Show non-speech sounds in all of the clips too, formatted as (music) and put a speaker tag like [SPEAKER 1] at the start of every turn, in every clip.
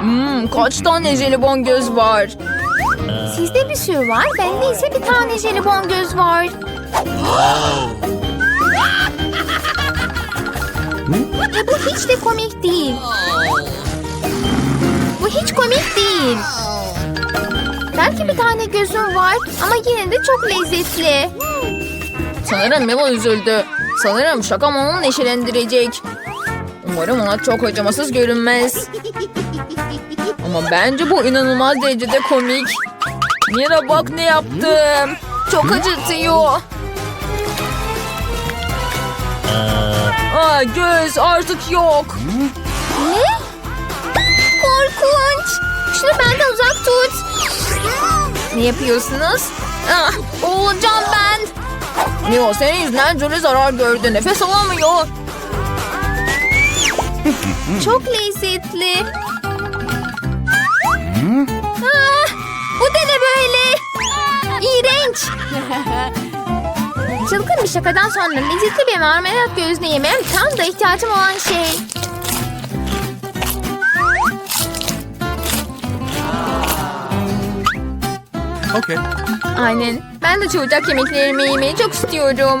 [SPEAKER 1] Hmm, kaç tane jelibon göz var?
[SPEAKER 2] Sizde bir sürü var, bende ise bir tane jelibon göz var. (gasps) Ve bu hiç de komik değil. Bu hiç komik değil. Belki bir tane gözüm var ama yine de çok lezzetli.
[SPEAKER 1] Sanırım Memo üzüldü. Sanırım şakam onu neşelendirecek. Umarım ona çok acımasız görünmez. Ama bence bu inanılmaz derecede komik. Mira bak ne yaptım. Çok acıtıyor. Aa, göz artık yok.
[SPEAKER 2] Ne? Korkunç. Şunu benden uzak tut.
[SPEAKER 1] Ne yapıyorsunuz? Ah, olacağım ben. Mio senin yüzünden Jolie zarar gördü. Nefes alamıyor.
[SPEAKER 2] Çok lezzetli. Ah, bu da ne böyle? İğrenç. (laughs) Çılgın bir şakadan sonra lezzetli bir marmelat gözlü yemem tam da ihtiyacım olan şey.
[SPEAKER 3] Okay.
[SPEAKER 1] Aynen. Ben de çabucak yemeklerimi yemeyi çok istiyorum.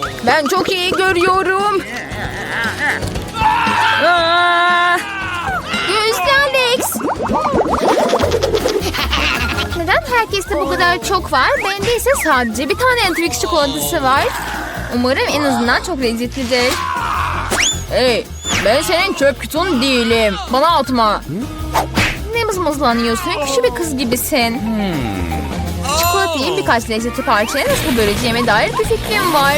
[SPEAKER 1] Ben çok iyi görüyorum. Aa!
[SPEAKER 2] Gözlü Alex. Neden herkeste bu kadar çok var? Bende ise sadece bir tane Twix çikolatası var.
[SPEAKER 1] Umarım en azından çok lezzetlidir. Hey, ben senin çöp kutun değilim. Bana atma. Ne mızmızlanıyorsun? Küçük bir kız gibisin. Çikolatayı birkaç lezzetli parçaya nasıl böleceğime dair bir fikrim var.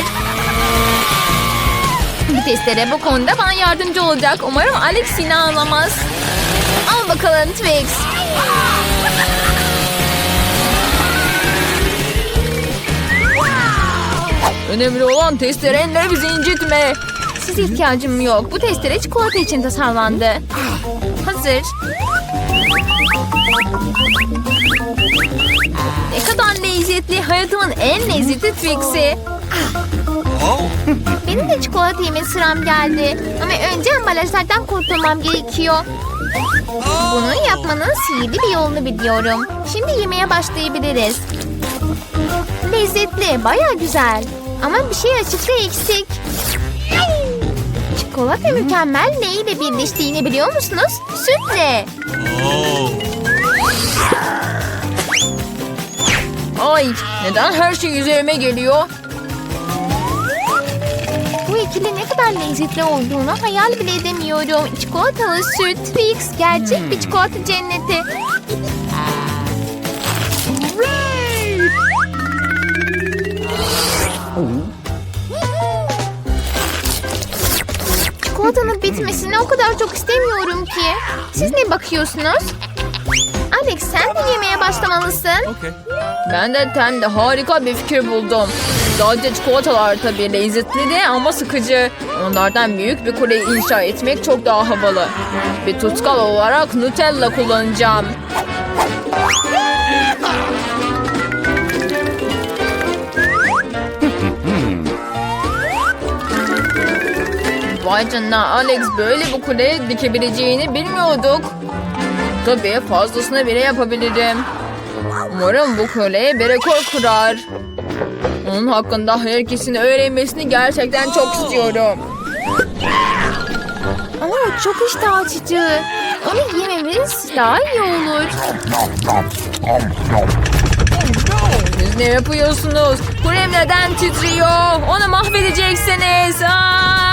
[SPEAKER 1] Bu testere bu konuda bana yardımcı olacak. Umarım Alex yine ağlamaz. Al bakalım Twix. Önemli olan testerenle bizi incitme. Size ihtiyacım yok. Bu testere çikolata için tasarlandı. Hazır. Ne kadar lezzetli. Hayatımın en lezzetli Twix'i.
[SPEAKER 2] Benim de çikolata yeme sıram geldi. Ama önce ambalajlardan kurtulmam gerekiyor. Bunu yapmanın sihirli bir yolunu biliyorum. Şimdi yemeye başlayabiliriz. Lezzetli, baya güzel. Ama bir şey açıkta eksik. Çikolata mükemmel neyle birleştiğini biliyor musunuz? Sütle.
[SPEAKER 1] Ay neden her şey üzerime geliyor?
[SPEAKER 2] İkili ne kadar lezzetli olduğunu hayal bile edemiyorum. Çikolatalı süt, Twix, gerçek bir çikolata cenneti. Çikolatanın bitmesini o kadar çok istemiyorum ki. Siz ne bakıyorsunuz? Alex sen de yemeye başlamalısın.
[SPEAKER 3] Okay.
[SPEAKER 1] Ben de tem de harika bir fikir buldum. Sadece çikolatalar tabii lezzetli ama sıkıcı. Onlardan büyük bir kule inşa etmek çok daha havalı. Bir tutkal olarak Nutella kullanacağım. Vay canına Alex böyle bu kule dikebileceğini bilmiyorduk. Tabii fazlasını bile yapabilirim. Umarım bu kule bir rekor kurar. Onun hakkında herkesin öğrenmesini gerçekten çok istiyorum.
[SPEAKER 2] Ama çok iştah açıcı. Onu yememiz daha iyi olur.
[SPEAKER 1] Siz ne yapıyorsunuz? Kulem neden titriyor? Onu mahvedeceksiniz. Aa!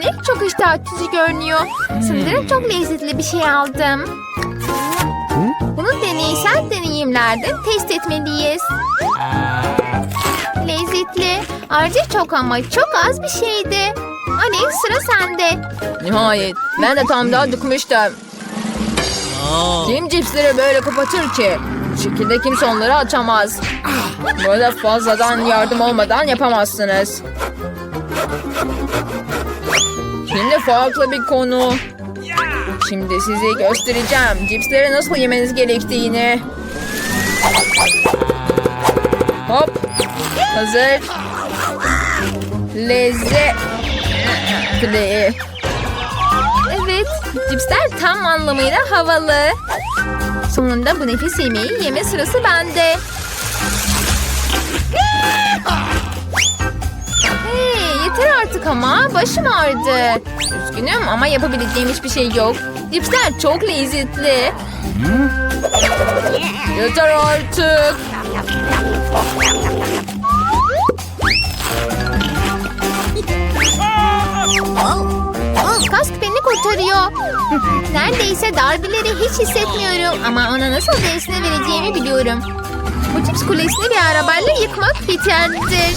[SPEAKER 1] Örnek çok iştah açıcı görünüyor. Sanırım çok lezzetli bir şey aldım. Bunu deneysel deneyimlerde test etmeliyiz. Lezzetli. Ayrıca çok ama çok az bir şeydi. Alex sıra sende.
[SPEAKER 4] Nihayet. Ben de tam daha dıkmıştım. Kim cipsleri böyle kapatır ki? Bu şekilde kimse onları açamaz. Böyle fazladan yardım olmadan yapamazsınız. Şimdi farklı bir konu. Şimdi size göstereceğim cipsleri nasıl yemeniz gerektiğini. Hop. Hazır. Lezzetli.
[SPEAKER 1] Evet, cipsler tam anlamıyla havalı. Sonunda bu nefis yemeği yeme sırası bende. Yeter artık ama başım ağrıdı. Üzgünüm ama yapabileceğim hiçbir şey yok. Cipsler çok lezzetli.
[SPEAKER 4] Yeter artık.
[SPEAKER 1] Kask beni kurtarıyor. Neredeyse darbeleri hiç hissetmiyorum ama ona nasıl dersine vereceğimi biliyorum. Bu cips kulesini bir arabayla yıkmak yeterlidir.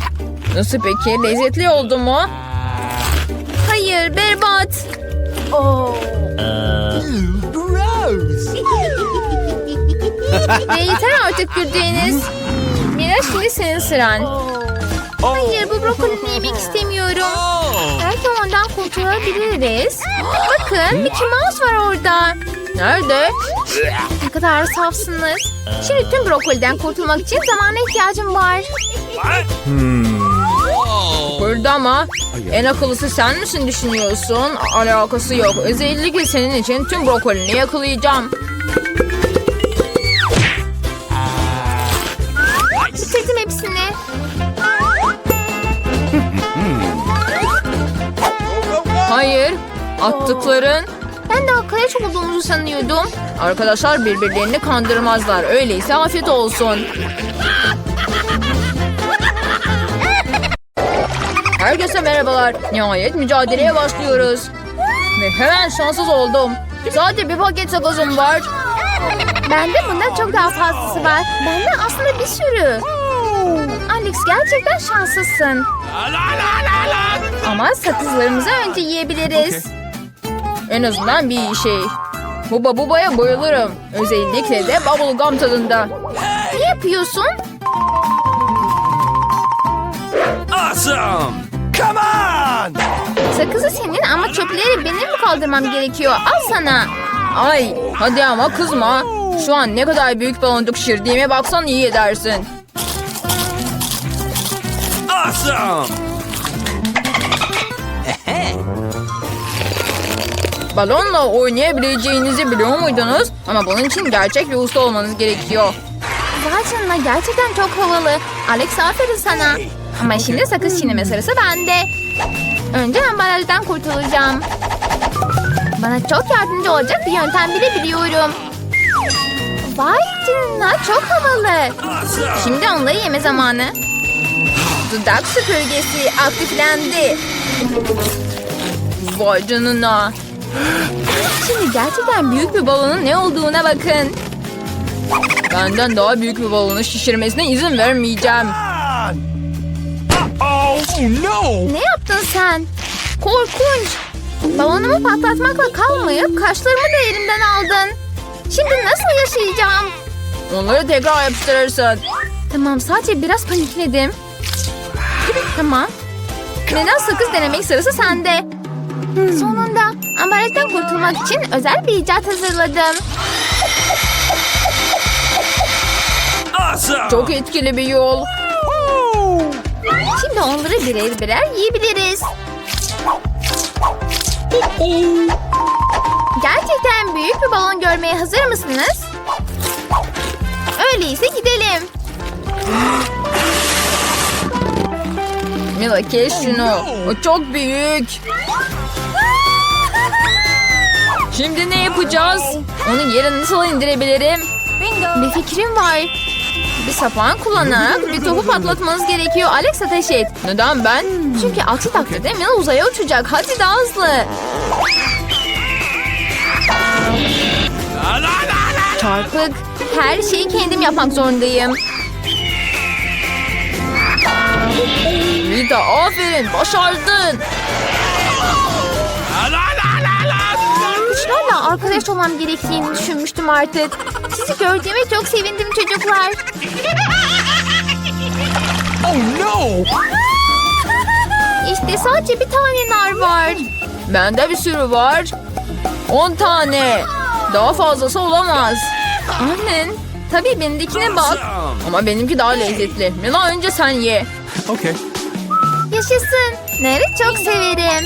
[SPEAKER 4] Nasıl peki? Lezzetli oldu mu?
[SPEAKER 1] Hayır berbat. Ve yeter artık güldüğünüz. Mira şimdi senin sıran. Hayır bu brokolini yemek istemiyorum.
[SPEAKER 2] Oh.
[SPEAKER 1] Belki ondan kurtulabiliriz. Bakın Mickey Mouse var orada.
[SPEAKER 4] Nerede?
[SPEAKER 1] Ne kadar safsınız. Şimdi tüm brokoliden kurtulmak için zamana ihtiyacım var.
[SPEAKER 2] What?
[SPEAKER 4] Burada ama en akıllısı sen misin düşünüyorsun? Alakası yok. Özellikle senin için tüm brokolini yakalayacağım.
[SPEAKER 1] Bitirdim hepsini.
[SPEAKER 4] Hayır. Attıkların
[SPEAKER 1] Ben de arkadaş olduğumuzu sanıyordum.
[SPEAKER 4] arkadaşlar birbirlerini kandırmazlar. Öyleyse afiyet olsun. Herkese merhabalar. Nihayet mücadeleye başlıyoruz. Ve hemen şanssız oldum. Sadece bir paket sakızım var.
[SPEAKER 1] Bende bundan çok daha fazlası var. Bende aslında bir sürü. Alex gerçekten şanslısın. Ama sakızlarımızı önce yiyebiliriz.
[SPEAKER 4] En azından bir şey. Buba bubaya bayılırım. Özellikle de bubblegum tadında.
[SPEAKER 1] Ne yapıyorsun?
[SPEAKER 2] Awesome. Come on.
[SPEAKER 1] Sakızı senin ama çöpleri benim mi kaldırmam gerekiyor? Al sana.
[SPEAKER 4] Ay hadi ama kızma. Şu an ne kadar büyük baloncuk şişirdiğime baksan iyi edersin.
[SPEAKER 2] Awesome! (laughs)
[SPEAKER 4] Balonla oynayabileceğinizi biliyor muydunuz? Ama bunun için gerçek bir usta olmanız gerekiyor.
[SPEAKER 1] Vay canına gerçekten çok havalı. Alex aferin sana. Ama şimdi sakız çiğneme sırası bende. Önce ambalajdan kurtulacağım. Bana çok yardımcı olacak bir yöntem bile biliyorum. Vay canına çok havalı. Şimdi onları yeme zamanı.
[SPEAKER 4] Dudak süpürgesi aktiflendi. Vay canına. Şimdi gerçekten büyük bir balonun ne olduğuna bakın. Benden daha büyük bir balonu şişirmesine izin vermeyeceğim.
[SPEAKER 2] Oh, no!
[SPEAKER 1] Ne yaptın sen? Korkunç. Balonumu patlatmakla kalmayıp kaşlarımı da elimden aldın. Şimdi nasıl yaşayacağım?
[SPEAKER 4] Onları tekrar yapıştırırsın.
[SPEAKER 1] Tamam sadece biraz panikledim. Tamam. Neden sakız denemek sırası sende. Sonunda ambalajdan kurtulmak için özel bir icat hazırladım.
[SPEAKER 2] Awesome!
[SPEAKER 4] Çok etkili bir yol.
[SPEAKER 1] Şimdi onları birer birer yiyebiliriz. Gerçekten büyük bir balon görmeye hazır mısınız? Öyleyse gidelim.
[SPEAKER 4] Mila kes şunu. O çok büyük. Şimdi ne yapacağız? Onu yere nasıl indirebilirim?
[SPEAKER 1] Bir fikrim var.
[SPEAKER 4] Sapan kullanarak bir topu patlatmanız gerekiyor. Alex ateş et. Neden ben?
[SPEAKER 1] Çünkü aksi takdirde Mila uzaya uçacak.
[SPEAKER 4] Hadi daha hızlı. Çarpık. Her şeyi kendim yapmak zorundayım. Rita aferin başardın.
[SPEAKER 1] Arkadaş olmam gerektiğini düşünmüştüm artık. Sizi gördüğüme çok sevindim çocuklar.
[SPEAKER 2] Oh no!
[SPEAKER 1] İşte sadece bir tane nar var.
[SPEAKER 4] Bende bir sürü var. 10 tane. Daha fazlası olamaz. Annen. Tabii benimkine bak. Ama benimki daha lezzetli. Mila önce sen ye.
[SPEAKER 2] Okay.
[SPEAKER 1] Yaşasın. Narı çok severim.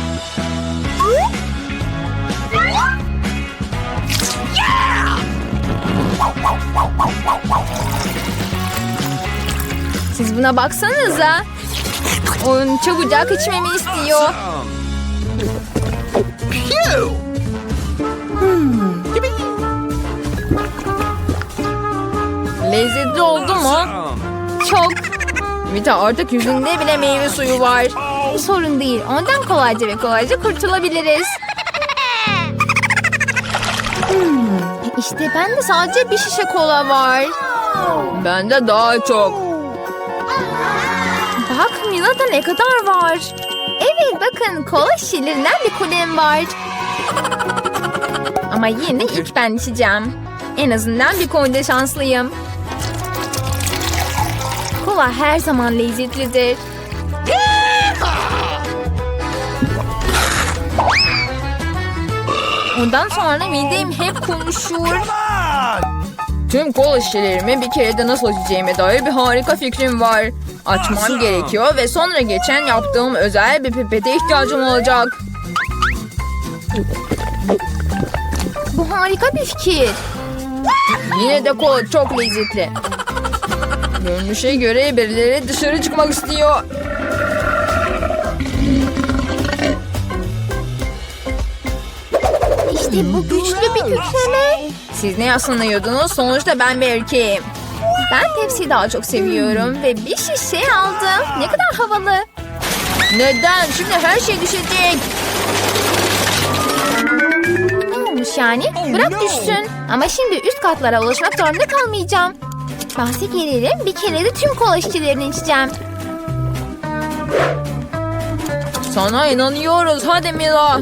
[SPEAKER 4] Siz buna baksanıza. Onun çabucak içmemi istiyor.
[SPEAKER 2] Phew!
[SPEAKER 4] Lezzetli oldu mu? Çok. Vita artık yüzünde bile meyve suyu var.
[SPEAKER 1] Sorun değil. Ondan kolayca ve kolayca kurtulabiliriz. Hmm, İşte bende sadece bir şişe kola var.
[SPEAKER 4] Bende daha çok.
[SPEAKER 1] Bak Mila'da ne kadar var. Evet bakın kola şişelerinden bir kulem var. Ama yine ilk ben içeceğim. En azından bir konuda şanslıyım. Kola her zaman lezzetlidir. Ondan sonra midem hep konuşur.
[SPEAKER 4] Tüm kola şişelerimi bir kerede nasıl açacağıma dair bir harika fikrim var. Açmam gerekiyor ve sonra geçen yaptığım özel bir pipete ihtiyacım olacak.
[SPEAKER 1] Bu harika bir fikir.
[SPEAKER 4] Yine de kola çok lezzetli. Görünüşe göre birileri dışarı çıkmak istiyor.
[SPEAKER 1] İşte bu güçlü bir kükreme.
[SPEAKER 4] Siz ne yasanıyordunuz? Sonuçta ben bir erkeğim.
[SPEAKER 1] Ben tepsiyi daha çok seviyorum ve bir şişe aldım. Ne kadar havalı.
[SPEAKER 4] Neden? Şimdi her şey düşecek.
[SPEAKER 1] Ne olmuş yani? Bırak düşsün. Ama şimdi üst katlara ulaşmak zorunda kalmayacağım. Bahse gelelim bir kere de tüm kola şişelerini içeceğim.
[SPEAKER 4] Sana inanıyoruz. Hadi Mila.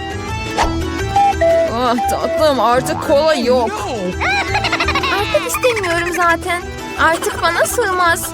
[SPEAKER 4] Ah tatlım artık kola yok.
[SPEAKER 1] Artık istemiyorum zaten. Artık bana sığmaz.